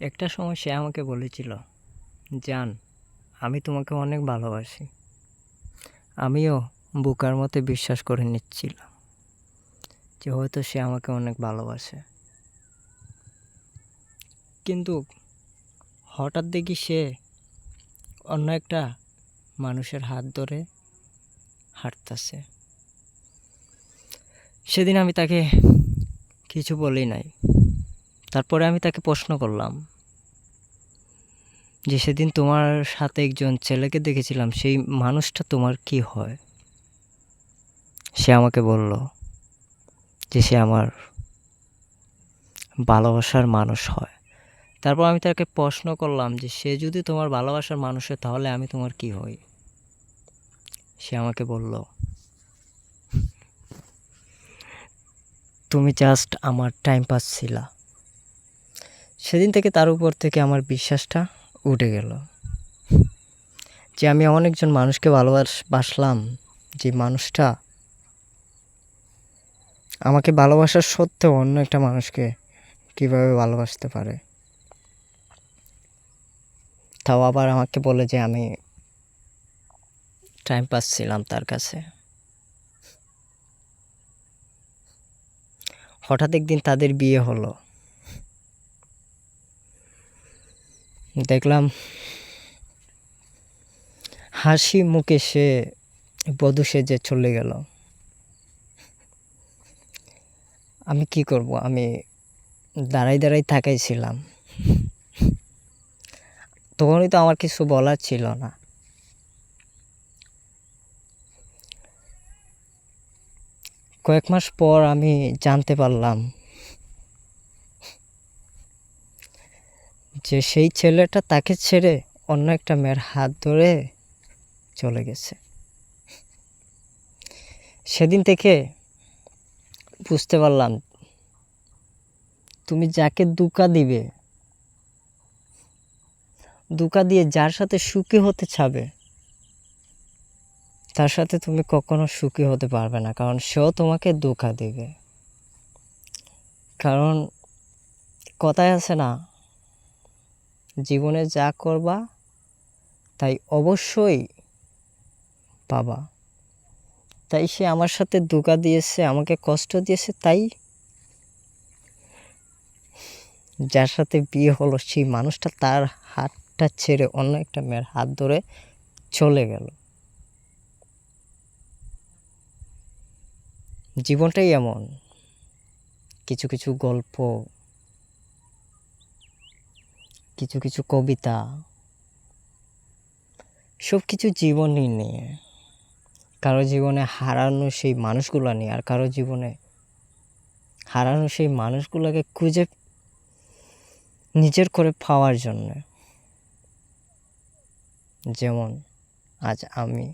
একটা সময় সে আমাকে বলেছিল, জান, আমি তোমাকে অনেক ভালোবাসি। আমিও বোকার মতে বিশ্বাস করে নিচ্ছিলাম যে হয়তো সে আমাকে অনেক ভালোবাসে। কিন্তু হঠাৎ দেখি সে অন্য একটা মানুষের হাত ধরে হাঁটতেছে। সেদিন আমি তাকে কিছু বলি নাই। তারপরে আমি তাকে প্রশ্ন করলাম যে, সেদিন তোমার সাথে একজন ছেলেকে দেখেছিলাম, সেই মানুষটা তোমার কি হয়? সে আমাকে বলল যে, সে আমার ভালোবাসার মানুষ হয়। তারপর আমি তাকে প্রশ্ন করলাম যে, সে যদি তোমার ভালোবাসার মানুষ হয়, তাহলে আমি তোমার কি হই? সে আমাকে বলল, তুমি জাস্ট আমার টাইম পাস ছিলা। সেদিন থেকে তার উপর থেকে আমার বিশ্বাসটা উঠে গেল। যে আমি অনেকজন মানুষকে ভালোবাস বাসলাম যে মানুষটা আমাকে ভালোবাসার সত্ত্বেও অন্য একটা মানুষকে কীভাবে ভালোবাসতে পারে। তাও আবার আমাকে বলে যে আমি টাইম পাস ছিলাম তার কাছে। হঠাৎ একদিন তাদের বিয়ে হলো। দেখলাম হাসি মুখে সে বধূ সেজে চলে গেল। আমি কি করব? আমি দাঁড়াই দাঁড়াই তাকাইছিলাম তখনই তো আমার কিছু বলার ছিল না। কয়েক মাস পর আমি জানতে পারলাম যে সেই ছেলেটা তাকে ছেড়ে অন্য একটা মেয়ের হাত ধরে চলে গেছে। সেদিন থেকে বুঝতে পারলাম, তুমি যাকে দুকা দিবে, দুকা দিয়ে যার সাথে সুখী হতে চাবে, তার সাথে তুমি কখনো সুখী হতে পারবে না, কারণ সেও তোমাকে দুকা দেবে। কারণ কথায় আছে না জীবনে যা করবা, তাই অবশ্যই পাবা। তাই সে আমার সাথে ধোকা দিয়েছে, আমাকে কষ্ট দিয়েছে, তাই যার সাথে বিয়ে হলো, সেই মানুষটা তার হাতটা ছেড়ে অন্য একটা মেয়ের হাত ধরে চলে গেল। জীবনটাই এমন। কিছু কিছু গল্প কিছু কিছু কবিতা, সব কিছু জীবনই নিয়ে। কারও জীবনে হারানো সেই মানুষগুলো নিয়ে আর কারও জীবনে হারানো সেই মানুষগুলোকে খুঁজে নিজের করে পাওয়ার জন্য। যেমন আজ আমি